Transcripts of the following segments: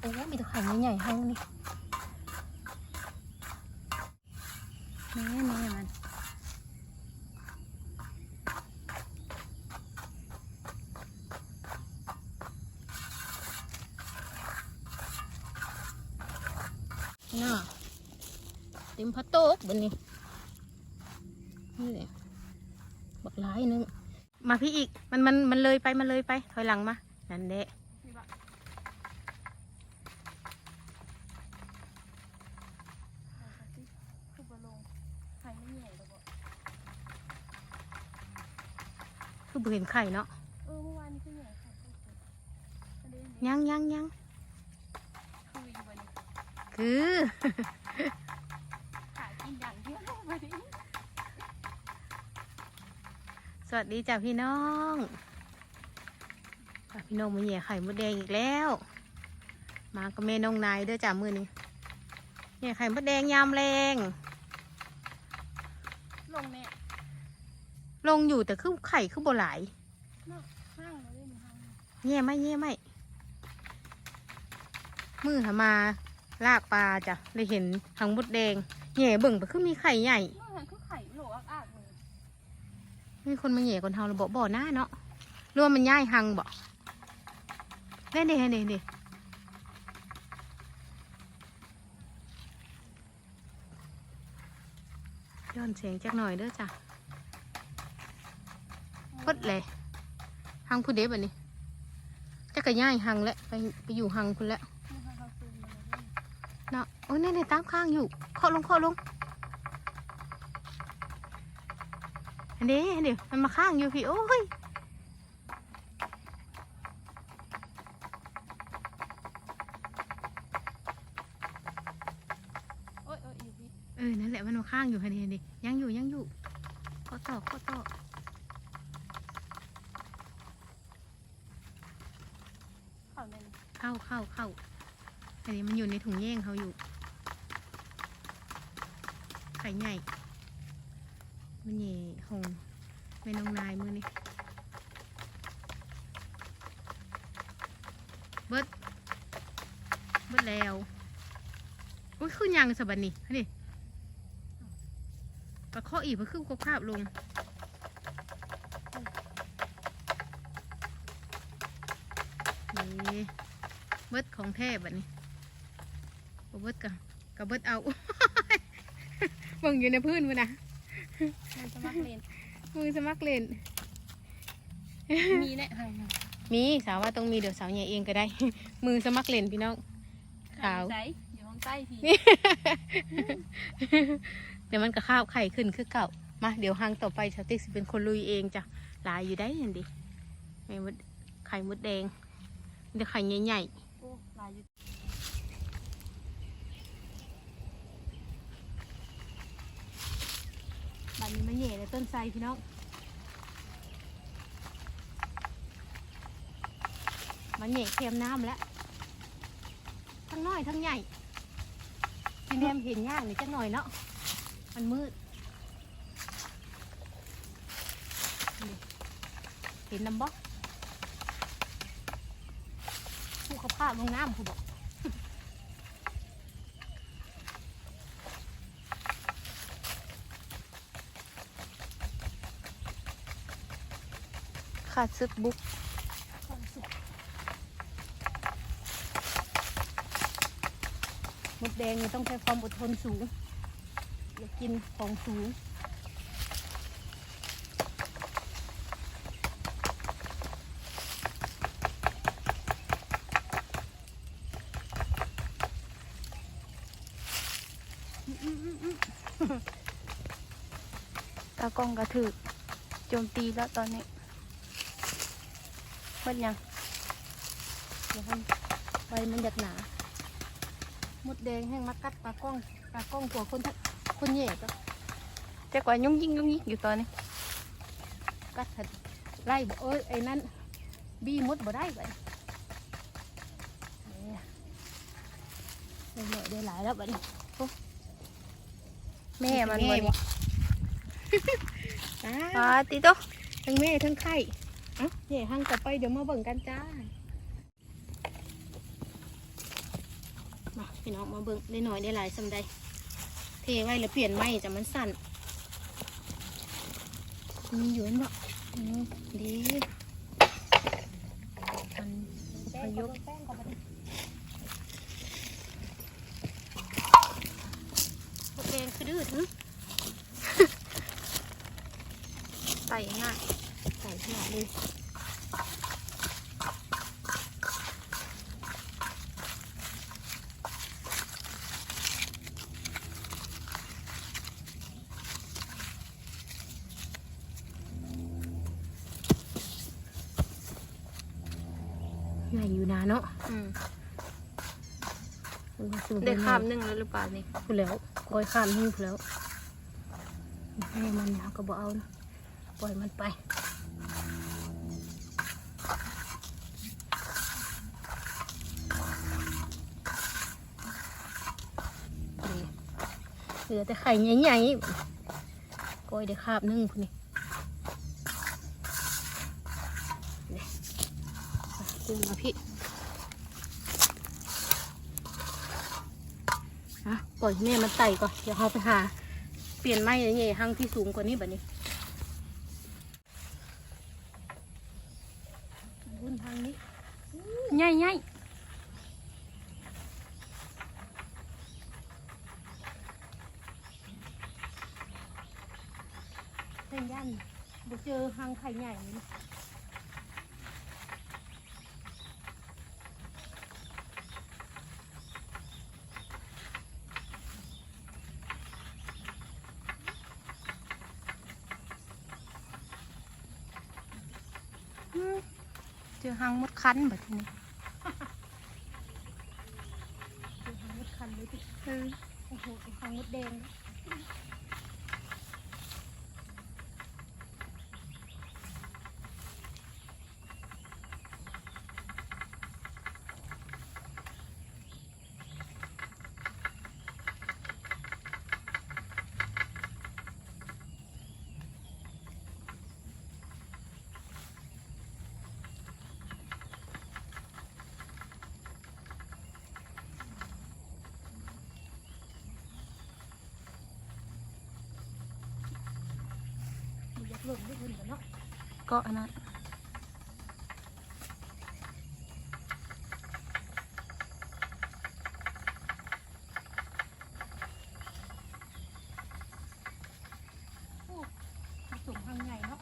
โอ้มีแตัวไข่ใหญ่ๆห้างนี่แม่แม่มันน่าเต็มพัดโต๊ะบนนี้นี่แหละบักหลายหนึงมาพี่อีก มันมันมันเลยไป มันเลยไป ถอยหลังมา นั่นแหละ คือบ่ลงไข่ไม่ใหญ่แล้วบ่ คือบ่เห็นไข่เนาะเออเมื่อวานนี้คือใหญ่ค่ะอันนี้ยังยังยังคืออยู่บนนี้คือขายกินอย่างเดียวบัดนี้สวัสดีจ้ะพี่น้องจ้ะพี่น้องมาเหยียไข่มดแดงอีกแล้ว มากับแม่น้องนายเด้อจ้ะมือนี้เหยียไข่มดแดงยามแรง ลงแน่ ลงอยู่แต่คือไข่คือบ่หลายห้างเราเล่นห้างแย่ไหมแย่ไหมมือหามาลากปลาจ้ะเลยเห็นหางมดแดงแย่เบิ่งไปคือมีไข่ใหญ่เมื่อวานคือไข่โหลอักๆเลยมีคนมาเหย่คนเฮาเราบอกบ่อหน้าเนาะรวมมันย่ายหังบ่เล่นดิเล่นดิเล่นดิย้อนเสียงจักหน่อยเด้อจ้ะพ ดเลยหังผู้เด็บอันนี้จักกะย่ายหังแล้วไปไปอยู่หังคุณแล้วเมื่อวานเขาซื้อมาแล้วเนาะโอ้ยนี่นี่ตามข้างอยู่เคาะลงเคาะลงอันนี้อันนี้มันมาข้างอยู่พี่โอ้ยโอ้ยโอ้ยอยู่พี่เออนั่นแหละมันมาข้างอยู่ฮันนี่นี่ยังอยู่ยังอยู่ก็ต่อก็ต่อ เขาเนี่ย เข้าเข้าเข้าอันนี้มันอยู่ในถุงแย่งเขาอยู่ไข่ใหญ่มันใหญ่หงไม่น้องนายมือนี่เบิดเบิดแล้วอุ้ยขึ้นยังสบันนี่นี่ปลาข้ออีกมันขึ้นกบคาบลง บิดของแท้บัดนี้บ่เบิดกับกับเบิดเอาเบิ่งอยู่ในพื้นมันนะมันจะมักเล่นมือสมัครเล่น มีแน่ไข่นะมีสาวว่าต้องมีเดี๋ยวสาวใหญ่เองก็ได้ มือสมัครเล่นพี่น้องขาวใส่อยู่ข้างใต้พี่นี่เดี๋ยวมันก็ข้าวไข่ขึ้นคือเก่ามาเดี๋ยวหางต่อไปชาวติ๊กสิเป็นคนลุยเองจ้ะหลายอยู่ได้เห็นดิไข่มดไข่มดแดงเดี๋ยวไข่ใหญ่โอ้ลายอยู่ ๆบันี้มันเหย่ในต้นไทรพี่น้องมันเหย่เค็มน้ำแล้วทั้งน้อยทั้งใหญ่พี่แนมเห็นยากนี่จังหน่อยเนาะมันมืดเห็นน้ำบ่ผู้เขาพาดลงน้ำผู้บอก ขาดซึกบุ๊กมดแดงนี่ต้องใช้ความอดทนสูงอย่ากินของสูงตากล้องกระถือโจมตีแล้วตอนนี้ เพิ่นยังเดี๋ยวให้ใบมันหยักหนามดแดงแห้งมากัดปลากล้องปลากล้องตัวคนที่คนแย่ก็แต่ก ว่ายุ่งยิ่งยุ่งยิ่งอยู่ตอนนี้กัดถัดไล่บ่เอ้ยไอ้นั่นบี้มดบ่ได้ไปได้หน่อยได้หลายแล้วบัดนี้แม่มันแม่วันบ่นี้อ่างแม่ทั้งไข่เอ้าแย่ห้างต่อไปเดี๋ยวมาเบิ่งกันจ้า มาพี่น้องมาเบิ่งได้หน่อยได้หลายสำใดเทไว้แล้วเปลี่ยนไม้จะมันสั่นมีอยู่เห็นบ่อืมดีมันประยุกต์แดงคือดื้อถึงใส่หน้าใส่าด เลยใหญ่อยู่นะเนาะอืมมันก็สูงได้ข้ามหนึ่งแล้วหรือเปล่านี่พูดแล้วก้อยข้ามหิ้งพูดแล้วให้มันเอาก็บอกเอานะปล่อยมันไป เหลือแต่ไข่ใหญ่ๆก้อยได้คาบหนึ่งพูดนี่นี่กุ้งมาพี่อะปล่อยแม่มันไต่ก่อน เดี๋ยวเราไปหา เปลี่ยนไม้ใหญ่ๆห้างที่สูงกว่านี้แบบนี้วุ่นทางนี้ใหญ่ใหญ่ เส้นยันบ่เจอห้างไข่ใหญ่เลยนะอืมเจอหางมดคันแบบนี้เจอห้างมดคันเลยที่เออโอ้โหห้างมดแดง มันอยากหล่นด้วยคนกันเนาะก็อันนั้นผสมห้างใหญ่เนาะ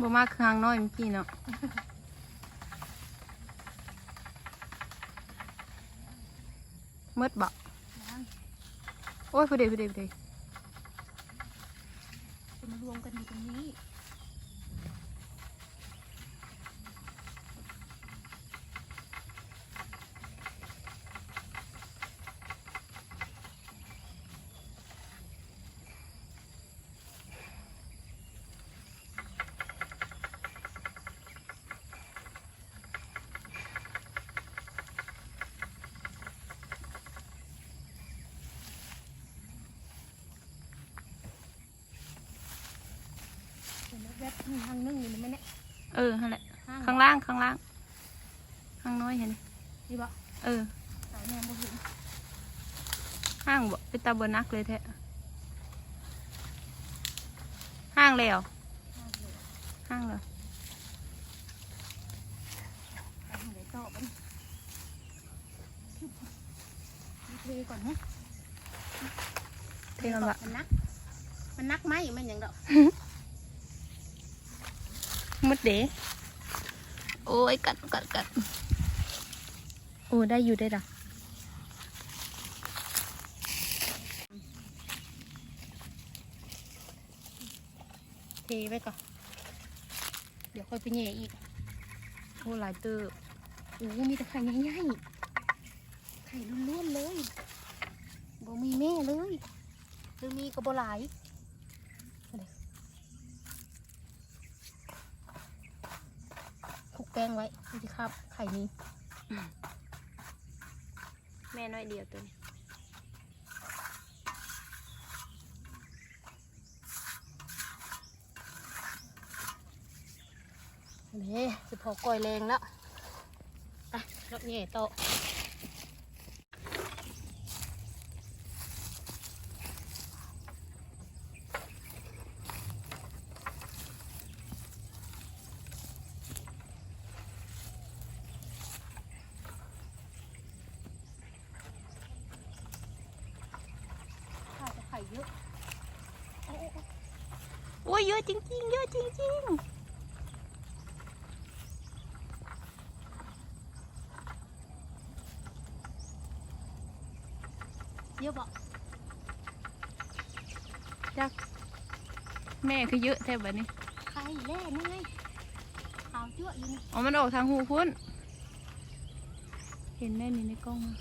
บ่มากคือหางน้อยเมื่อกี้เนาะมดบ่โอ้ยพอดีพอดีพอดีจะ มารวมกันอยู่ตรงนี้ เห็นไหมแวบมี ทางนึ่งอยู่นี่ไหมเนี่ยเออนั่นแหละห้างข้างล่างข้างล่าง ข้างน้อยเห็นไหมนี่บ่เออสายแนมบ่เห็นห้างบ่เป็นตาบนักเลยแท้ห้างแล้วห้างเลยห้างแล้วไปทางไหนต่อไปนี่เทก่อนนะเท่กันบะมันนัก มันนักไหมมันอย่างดอก มดเด๋โอ้ยกัดกัดกัดโอ้ได้อยู่ได้ละเทไว้ก่อน เดี๋ยวค่อยไปแย่อีก โอ้หลายเติบโอ้มีแต่ไข่ใหญ่ๆไข่ล้วนๆเลยบ่มีแม่เลยหรือมีก็บ่หลายเอาเดี๋ยวคลุกแป้ งไว้นี่สิครับ ไข่นี้ แม่น้อยเดียวตัวนี้นี่สิพอก่อยแรงแล้วไปรถแย่โตะ เยอะโอ้ยเยอะจริงๆ เยอะจริงเยอะบอกๆจักแม่คือเยอะแท้แบบนี้ใครแล่นี่ไงขาวเยอะอยู่นี่อ๋อมันออกทางหูพุ่น เห็นได้นี่ในกล้องมา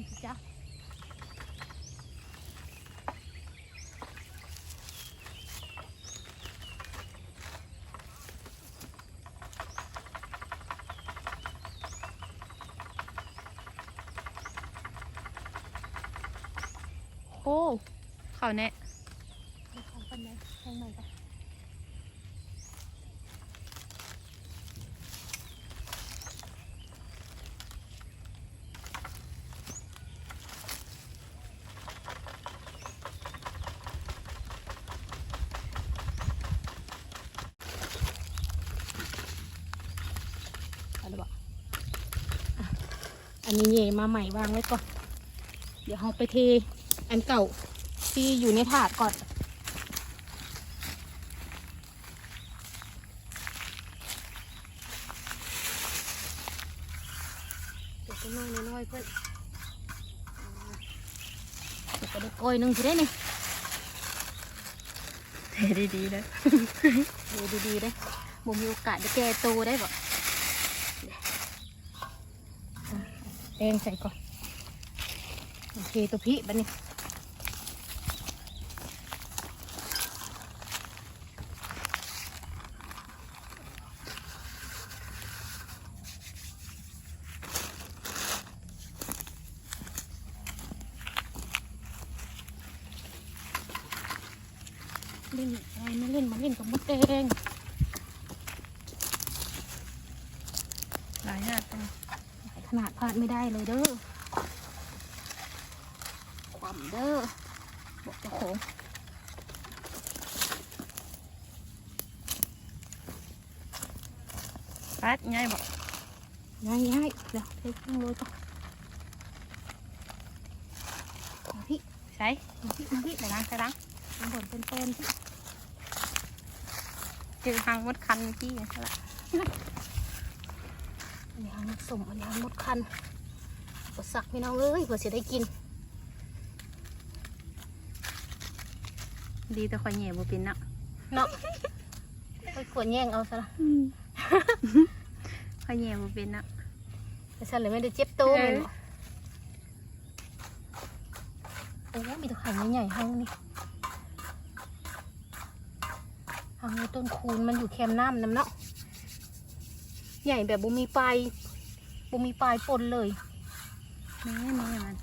ดินสิจ้ะโอ้เขาแน่ไปทางปันไดทางไหนกัน อะไรบอกอะอันนี้เย่ มาใหม่วางไว้ก่อน เดี๋ยวเราไปเทอันเก่าที่อยู่ในถาดก่อน เดี๋ยวไปน้อยน้อยๆเพื่อนอ่าเดี๋ยวไปได้ก้อยหนึงสิได้นี่เทดีๆนะดูดีๆได้บ่มีโอกาสได้แก่โตได้บ่ แดงใส่ก่อน โอเคตัวพี่บัดนี้เล่นอะไรไม่เล่นมาเล่นกับมดแดง หลายหาดจัง ขนา ดพลาดไม่ได้เลยเด้อความเด้อบอกเจ้าของปัดง่ายบอกง่ายง่ายๆเดี๋ยวเทข้างเลยก่อนมาพี่ใช้มาพี่มาพี่ใส่ล้างใส่ล้างมันบ่นเป็นเป็นๆพี่เจอหางมดคันพี่ใช่ละ อันนี้หางสมอันนี้หางมดคันกดสักพี่น้องเอ้ยเพื่อจะได้กิน ดีแต่ข่อยเหนียวบ่เป็นเนาะเนาะค่อยขวนแย่งเอาซะละข่อยเหนียวบ่เป็นเนาะแต่ฉันเลยไม่ได้เจ็บตัวเออเลยโอ้มีแตัวไข่ใหญ่ๆหางนี่หางในต้นคูนมันอยู่แคมน้ำน้ำเนาะ ใหญ่แบบบุมีปลายบุมีปลายปนเลยแม่แม่มัน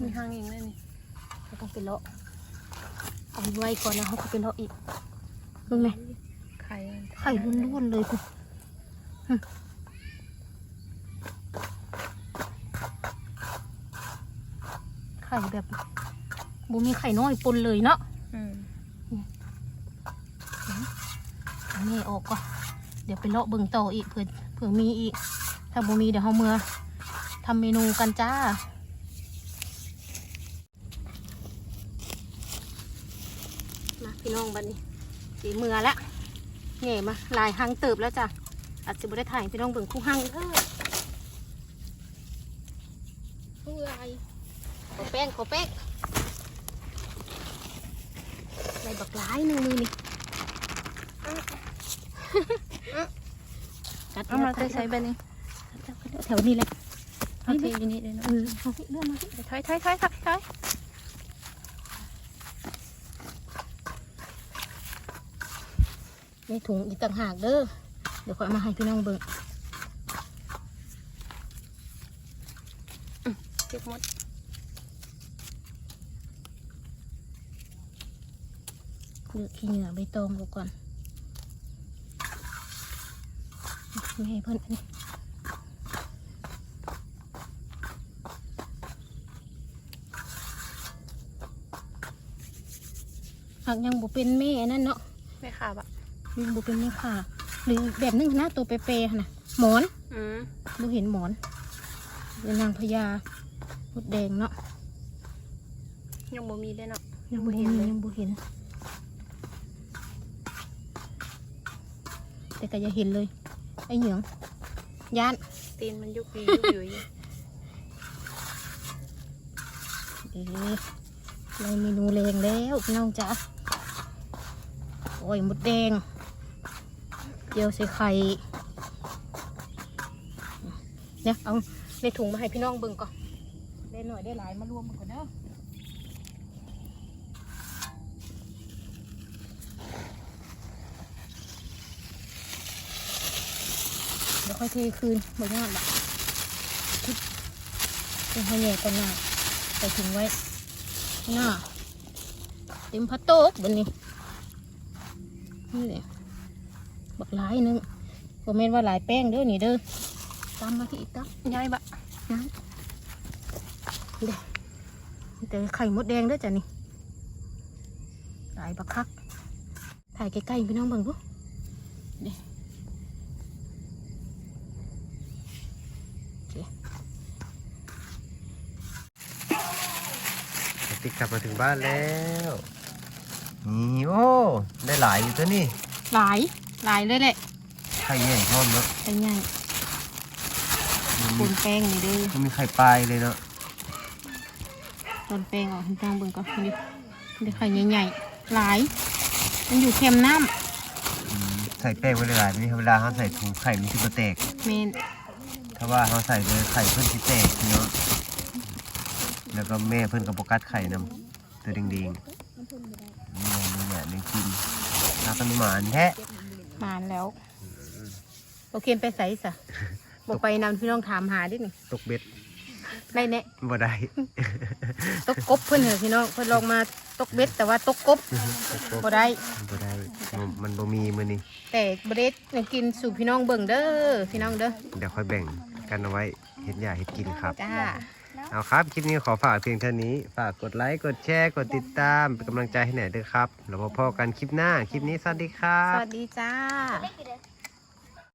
มีหางอีกเลยนี่เราต้องไปเลาะเอาไว้ก่อนนะเขาก็ไปเลาะอีกมึงไงไข่มันไข่ล้วนๆเลยคุณ ไข่แบบบุมีไข่น้อยปนเลยเนาะอืมเอาแม่ออกก่อนเดี๋ยวไปเลาะเบิ่งต่ออีกเผื่อเผื่อมีอีก ถ้าบุมีเดี๋ยวเขาเมื่อทำเมนูกันจ้ามาพี่น้องบัดนี้สีเมือละเหน่มาลายหังเติบแล้วจ้ะอาจจะไม่ได้ถ่ายพี่น้องเบิ่งคู่หังเด้อเพื่ออะไร ขอแป้งขอแป้งใส่บักหลายหนึ่งมือนี่กัดเอามาใส่ใส่ไปนี่แถวนี้แหละเอาเทอยู่นี่เลยเอเนาะอเอาพี่เลื่อนมาพี่ถอยถอยถอยถอยถอยในถุงอีกต่างหากเด้อเดี๋ยวขอยเอามาให้พี่น้องเบิ่ง เก็บหมด เลือกขี้เหงื่อใบตองออกก่อนไม่ให้เพิ่นอันนี้หากยังบ่เป็นแม่อันนั่นเนาะไม่ค่ะบะยังบ่เป็นแม่ค่ะหรือแบบนึงนะตัวเปรย์ๆหั่นนะหมอนอืมบ่เห็นหมอนเป็นนางพญาหมดแดงเนาะยังบ่มีได้เนาะยังบ่เห็นเลยยังบ่เห็น แต่ก็อย่าเห็นเลย ไอ้เหยืองย่านตีนมันยุกยียุกอยู่อยู่เอ๊ะเราเมนูแรงแล้วพี่น้องจ๋าโอ้ยหมดแดงเจียวใส่ไข่เนี่ยเอาในถุงมาให้พี่น้องเบิ่งก่อนได้หน่อยได้หลายมารวมกันก่อนเด้อเดี๋ยว ค่อยเทคืนบ่ยากหรอกเป็นให้แย่กันหน้าใส่ถุงไว้หน้าเต็มพัดโต๊ะบนนี้นี่แหละบักหลายนึงผมเมนว่าหลายแป้งเด้อนี่เด้อตามมาที่อีกตักย้ายบะนะเด้แต่ไข่มดแดงเด้อจ้ะนี่หลายบักคักถ่ายใกล้ๆพี่น้องเบิ่งดูเด้โอเค ติ๊กกลับมาถึงบ้านแล้วนี่โอ้ได้หลายอยู่ตัวนี่หลาย หลายเลยแหละไข่ใหญ่พร้อมเนาะใช่ง่ายมันปูมีนแป้งนี่เด้อมันมีไข่ปลายเลยเนาะปูนแป้งออกให้พี่น้องเบิ่งก่อนนี่นี่ไข่ใหญ่ๆหลาย มันอยู่เค็มน้อืมใส่แป้งไว้หลายๆนี่เวลาเขาใส่ถุงไข่มันจะมาแตกำเมนถ้าว่าเขาใส่เลยไข่เพิ่นสิแตกเนาะ แล้วก็แม่เพิ่นกับโปกัดไข่นำตัวแดงๆนี่นี่เนี่ยในกินนาเป็นหมานแท้มานแล้ว โอเคไปใส่สะบอกไปนำพี่น้องถามหาดิหนึ่งตกเบ็ดได้แน่บ่ได้ ตกกบเพื่อนเหรอพี่น้องเพื่อนลองมาตกเบ็ดแต่ว่าตกกบบ่ได้บ่ได้ มันมันบ่มีมื้อนี้แต่บเด็ดยังกินสู่พี่น้องเบิ่งเด้อพี่น้องเด้อเดี๋ยวค่อยแบ่งกันเอาไว้เฮ็ดหญ้าเฮ็ดกินครับจ้า เอาครับ คลิปนี้ขอฝากเพียงเท่านี้ ฝากกดไลค์ กดแชร์ กดติดตาม เป็นกำลังใจให้หน่อยด้วยครับ แล้วพบกันคลิปหน้า คลิปนี้สวัสดีครัสบ วัสดีจ้า เล็กไปเลย